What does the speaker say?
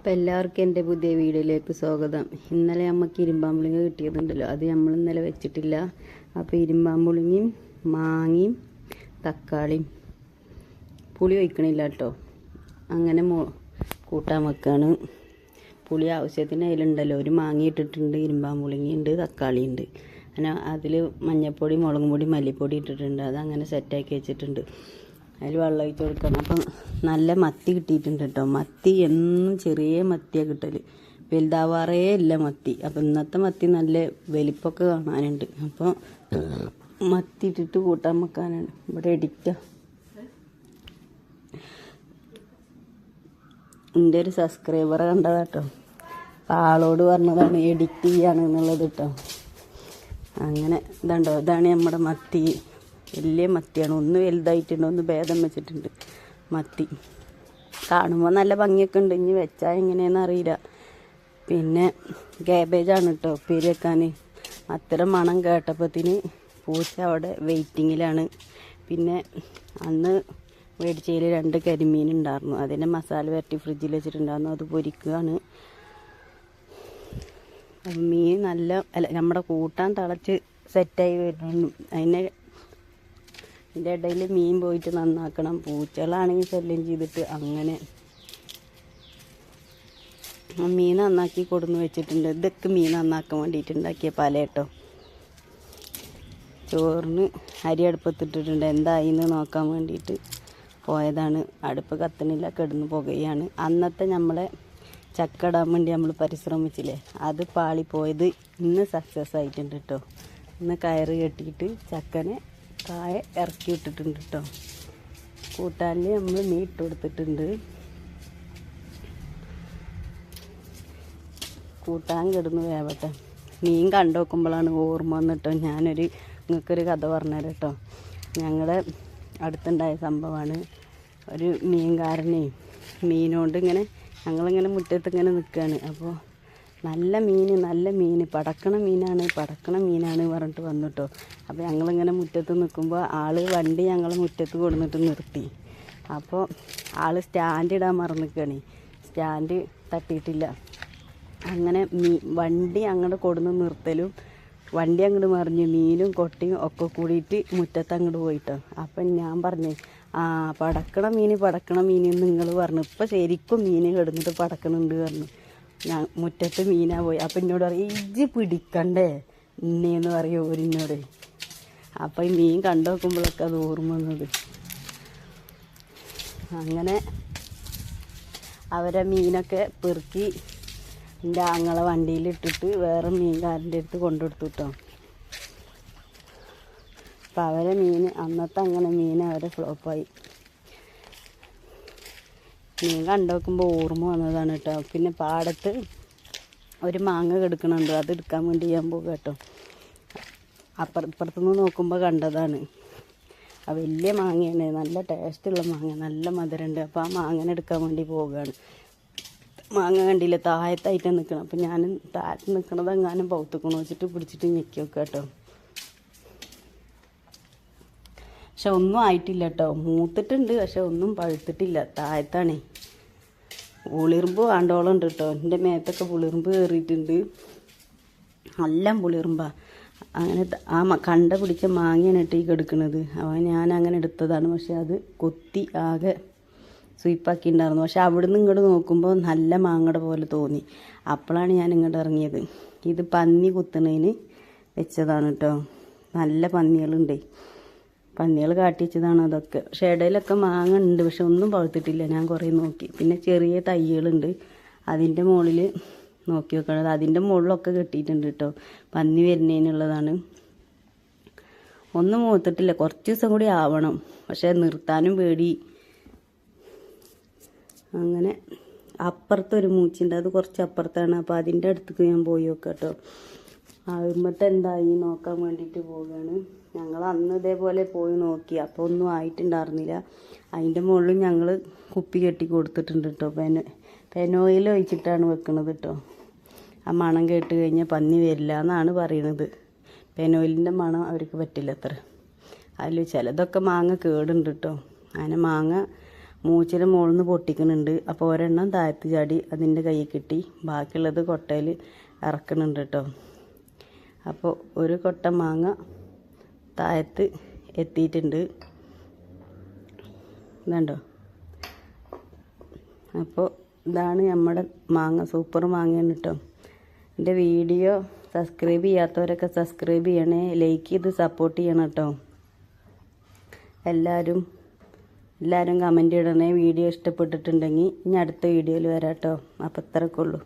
അപ്പം എല്ലാവർക്കും എന്റെ പുതിയ വീഡിയോയിലേക്ക് സ്വാഗതം. ഇന്നലെ നമുക്ക് ഇരുമ്പാമ്പുളിങ്ങ കിട്ടിയതുണ്ടല്ലോ. അത് നമ്മൾ ഇന്നലെ വെച്ചിട്ടില്ല. അപ്പോൾ ഇരുമ്പാമ്പുളിങ്ങയും മാങ്ങയും തക്കാളിയും പുളി ഒഴിക്കണില്ല കേട്ടോ. അങ്ങനെ മോ കൂട്ടാൻ വെക്കാണ്. പുളി ആവശ്യത്തിന് അതിലുണ്ടല്ലോ. ഒരു മാങ്ങ ഇട്ടിട്ടുണ്ട് ഇരുമ്പാമ്പുളിങ്ങയുണ്ട് തക്കാളിയുണ്ട് അങ്ങനെ അതിൽ മഞ്ഞൾപ്പൊടി മുളകും പൊടി മല്ലിപ്പൊടി ഇട്ടിട്ടുണ്ട്. അത് അങ്ങനെ സെറ്റാക്കി വെച്ചിട്ടുണ്ട്. അതിൽ വെള്ളം ഒഴിച്ച് കൊടുക്കണം. അപ്പം നല്ല മത്തി കിട്ടിയിട്ടുണ്ട് കേട്ടോ മത്തി എന്നും ചെറിയ മത്തിയാണ് കിട്ടൽ വലുതാവാറേ ഇല്ല മത്തി. അപ്പം ഇന്നത്തെ മത്തി നല്ല വലിപ്പമൊക്കെ കാണാനുണ്ട്. അപ്പോൾ മത്തി ഇട്ടിട്ട് കൂട്ടാൻ വെക്കാനാണ്. ഇവിടെ എഡിറ്റാ എന്റെ ഒരു സബ്സ്ക്രൈബറെ കേട്ടോ ആളോട് പറഞ്ഞതാണ് എഡിറ്റ് ചെയ്യാണ് കേട്ടോ അങ്ങനെ ഇതുണ്ടോ ഇതാണ് നമ്മുടെ മത്തി. വലിയ മത്തിയാണ്. ഒന്ന് വലുതായിട്ടുണ്ട് ഒന്ന് ഭേദം വെച്ചിട്ടുണ്ട്. മത്തി. കാണുമ്പോൾ നല്ല ഭംഗിയൊക്കെ ഉണ്ട്. ഇനി വെച്ചാൽ എങ്ങനെയാണെന്ന് അറിയില്ല. പിന്നെ കാബേജാണ് കേട്ടോ ഉപ്പേരി വെക്കാൻ അത്തരം മണം കേട്ടപ്പത്തിന് പൂച്ച അവിടെ വെയിറ്റിങ്ങിലാണ് പിന്നെ അന്ന് മേടിച്ചതിൽ രണ്ട് കരിമീൻ ഉണ്ടായിരുന്നു അതിന്റെ മസാല വരട്ടി ഫ്രിഡ്ജിൽ വെച്ചിട്ടുണ്ടായിരുന്നു അത് പൊരിക്കുകയാണ് മീൻ നല്ല അല്ല നമ്മുടെ കൂട്ടാൻ തിളച്ച് സെറ്റായി വരുന്നു അതിനെ ഇതിന്റെ ഇടയിൽ മീൻ പോയിട്ട് നന്നാക്കണം. പൂച്ചകളാണെങ്കിൽ ശല്യം ചെയ്തിട്ട് അങ്ങനെ. മീൻ നന്നാക്കി കൊടുന്ന് വെച്ചിട്ടുണ്ട്. ഇതൊക്കെ മീൻ നന്നാക്കാൻ വേണ്ടിയിട്ട് ഉണ്ടാക്കിയ പല കേട്ടോ ചോറിന് അരി അടുപ്പത്തിട്ടിട്ടുണ്ട്. എന്തായിന്ന് നോക്കാൻ വേണ്ടിയിട്ട് പോയതാണ്. അടുപ്പ് കത്തണില്ല കിടന്ന് പുകയാണ്. അന്നത്തെ നമ്മളെ ചക്ക ഇടാൻ വേണ്ടി നമ്മൾ പരിശ്രമിച്ചില്ലേ? അത് പാളിപ്പോയത് ഇന്ന് സക്സസ് ആയിട്ടുണ്ട് കേട്ടോ ഇന്ന് കയറ് കെട്ടിയിട്ട് ചക്കനെ കായ ഇറക്കി ഇട്ടിട്ടുണ്ട് കേട്ടോ കൂട്ടാനിൽ നമ്മൾ മീൻ ഇട്ട് കൊടുത്തിട്ടുണ്ട്. കൂട്ടാൻ കിടന്ന് വേവട്ടെ. മീൻ കണ്ടു നോക്കുമ്പോഴാണ് ഓർമ്മ വന്നിട്ടോ. ഞാനൊരു നിങ്ങൾക്കൊരു കഥ പറഞ്ഞുതരാം കേട്ടോ ഞങ്ങളുടെ അടുത്തുണ്ടായ സംഭവമാണ്. ഒരു മീൻകാരനെയും മീനുകൊണ്ട് ഇങ്ങനെ ഞങ്ങളിങ്ങനെ മുറ്റത്ത് ഇങ്ങനെ നിൽക്കുകയാണ് അപ്പോൾ നല്ല മീൻ നല്ല മീൻ പടക്കണ മീനാണ് പടക്കണ മീനാണ് പറഞ്ഞിട്ട് വന്നു കേട്ടോ അപ്പോൾ ഞങ്ങളിങ്ങനെ മുറ്റത്ത് നിൽക്കുമ്പോൾ ആൾ വണ്ടി ഞങ്ങൾ മുറ്റത്ത് കൊടുന്നിട്ട് നിർത്തി. അപ്പോൾ ആൾ സ്റ്റാൻഡ് ഇടാൻ മറന്നിക്കണി സ്റ്റാൻഡ് തട്ടിയിട്ടില്ല. അങ്ങനെ മീ വണ്ടി അങ്ങോട്ട് കൊടുന്ന് നിർത്തലും വണ്ടി അങ്ങോട്ട് മറിഞ്ഞു മീനും കൊട്ടിയും ഒക്കെ കൂടിയിട്ട് മുറ്റത്ത് അങ്ങോട്ട് പോയിട്ടോ. അപ്പം ഞാൻ പറഞ്ഞു ആ പടക്കണ മീൻ പടക്കണ മീൻ നിങ്ങൾ പറഞ്ഞു. ഇപ്പം ശരിക്കും മീൻ കിടന്നിട്ട് പടക്കണുണ്ട് പറഞ്ഞു. ഞാൻ മുറ്റത്ത് മീനാ പോയി. അപ്പം എന്നോട് പറയും ഇജ്ജ് പിടിക്കണ്ടേ? ഇന്നേന്ന് പറയും ഓരിന്നോട് അപ്പം ഈ മീൻ കണ്ടു നോക്കുമ്പോഴൊക്കെ അത് ഓർമ്മ വന്നത്. അങ്ങനെ അവരെ മീനൊക്കെ പെറുക്കി എന്റെ ആങ്ങളെ വണ്ടിയിലിട്ടിട്ട് വേറെ മീൻകാരന്റെ അടുത്ത് കൊണ്ടുകൊടുത്തു കേട്ടോ അപ്പം അവരെ മീൻ അന്നത്തെ അങ്ങനെ മീൻ അവരെ ഫ്ലോപ്പായി മീൻ കണ്ടു നോക്കുമ്പോൾ ഓർമ്മ വന്നതാണ് കേട്ടോ. പിന്നെ പാടത്ത് ഒരു മാങ്ങ കിടക്കണുണ്ട്. അത് എടുക്കാൻ വേണ്ടി ഞാൻ പോകും കേട്ടോ. അപ്പുറത്തുനിന്ന് നോക്കുമ്പോൾ കണ്ടതാണ്. ആ വലിയ മാങ്ങയാണ്. നല്ല ടേസ്റ്റുള്ള മാങ്ങ. നല്ല മധുരമുണ്ട്. അപ്പോൾ ആ മാങ്ങനെ എടുക്കാൻ വേണ്ടി പോവുകയാണ്. മാങ്ങ കണ്ടില്ല? താഴത്തായിട്ട് നിൽക്കണം അപ്പം ഞാൻ താഴത്ത് നിൽക്കണത് എങ്ങാനും പൗത്തുക്കണം. വെച്ചിട്ട് പിടിച്ചിട്ട് ഞെക്കി വെക്കാം കേട്ടോ. പക്ഷെ ഒന്നും ആയിട്ടില്ല കേട്ടോ. മൂത്തിട്ടുണ്ട്. പക്ഷെ ഒന്നും പഴുത്തിട്ടില്ല. താഴത്താണേ. പുളിറുമ്പ് വേണ്ടോളം ഉണ്ട് കേട്ടോ എന്റെ മേത്തൊക്കെ പുളിർമ്പ് കയറിയിട്ടുണ്ട് എല്ലാം പുളിറുമ്പാ അങ്ങനെ ആ കണ്ട പിടിച്ച മാങ്ങയാണ് ഇട്ട് ഈ കെടുക്കണത്. അപ്പോൾ ഞാൻ അങ്ങനെ എടുത്തതാണ്. പക്ഷെ അത് കൊത്തി ആകെ സ്വീപ്പാക്കിയിട്ടുണ്ടായിരുന്നു. പക്ഷെ അവിടുന്ന് ഇങ്ങോട്ട് നോക്കുമ്പോൾ നല്ല മാങ്ങയുടെ പോലെ തോന്നി. അപ്പോഴാണ് ഞാൻ ഇങ്ങോട്ട് ഇറങ്ങിയത്. ഇത് പന്നി കുത്തുന്നതിന് വെച്ചതാണ് കേട്ടോ നല്ല പന്നികളുണ്ടേ. പന്നികൾ കാട്ടിച്ചതാണ് അതൊക്കെ. പക്ഷെ ഇടയിലൊക്കെ മാങ്ങ ഉണ്ട് പക്ഷെ ഒന്നും പഴുത്തിട്ടില്ല. ഞാൻ കുറേ നോക്കി. പിന്നെ ചെറിയ തയ്യലുണ്ട് അതിന്റെ മുകളിൽ നോക്കി വെക്കണത് അതിന്റെ മുകളിലൊക്കെ കെട്ടിയിട്ടുണ്ട് കേട്ടോ. പന്നി വരുന്നതിനുള്ളതാണ് ഒന്നും മൂത്തിട്ടില്ല. കുറച്ച് ദിവസം കൂടി ആവണം. പക്ഷെ നിർത്താനും പേടി. അങ്ങനെ അപ്പുറത്തൊരു മൂച്ചുണ്ട്. അത് കുറച്ച് അപ്പുറത്താണ് അപ്പോൾ അതിന്റെ അടുത്തേക്ക് ഞാൻ പോയി നോക്കാം കേട്ടോ. ആകുമ്പത്തെ എന്തായി നോക്കാൻ വേണ്ടിയിട്ട് പോവുകയാണ്. ഞങ്ങൾ അന്ന് ഇതേപോലെ പോയി നോക്കി. അപ്പോൾ ഒന്നും ആയിട്ടുണ്ടായിരുന്നില്ല. അതിന്റെ മുകളിൽ ഞങ്ങൾ കുപ്പി കെട്ടി കൊടുത്തിട്ടുണ്ട് കേട്ടോ പെന പെനോയിൽ ഒഴിച്ചിട്ടാണ് വെക്കുന്നത് കേട്ടോ ആ മണം കേട്ട് കഴിഞ്ഞാൽ പന്നി വരില്ല എന്നാണ് പറയുന്നത് പെനോയിലിന്റെ മണം അവർക്ക് പറ്റില്ല അത്ര. അതിൽ ചിലതൊക്കെ മാങ്ങ കേടുണ്ട് കേട്ടോ അങ്ങനെ മാങ്ങ മൂച്ചിന്റെ മുകളിൽ നിന്ന് പൊട്ടിക്കുന്നുണ്ട് അപ്പോൾ ഒരെണ്ണം താഴ്ത്തി ചാടി അതിന്റെ കയ്യിൽ കിട്ടി. ബാക്കിയുള്ളത് കൊട്ടയിൽ ഇറക്കുന്നുണ്ട് കേട്ടോ അപ്പോൾ ഒരു കൊട്ട മാങ്ങ താഴത്ത് എത്തിയിട്ടുണ്ട്. ഇതുണ്ടോ? അപ്പോൾ ഇതാണ് നമ്മുടെ മാങ്ങ സൂപ്പർ മാങ്ങയാണ് കേട്ടോ എന്റെ വീഡിയോ സബ്സ്ക്രൈബ് ചെയ്യാത്തവരൊക്കെ സബ്സ്ക്രൈബ് ചെയ്യണേ ലൈക്ക് ചെയ്ത് സപ്പോർട്ട് ചെയ്യണം കേട്ടോ എല്ലാവരും എല്ലാവരും കമന്റ് ഇടണേ. വീഡിയോ ഇഷ്ടപ്പെട്ടിട്ടുണ്ടെങ്കിൽ ഇനി അടുത്ത വീഡിയോയിൽ വരാം കേട്ടോ അപ്പോൾ ഇത്രയൊക്കെ ഉള്ളൂ.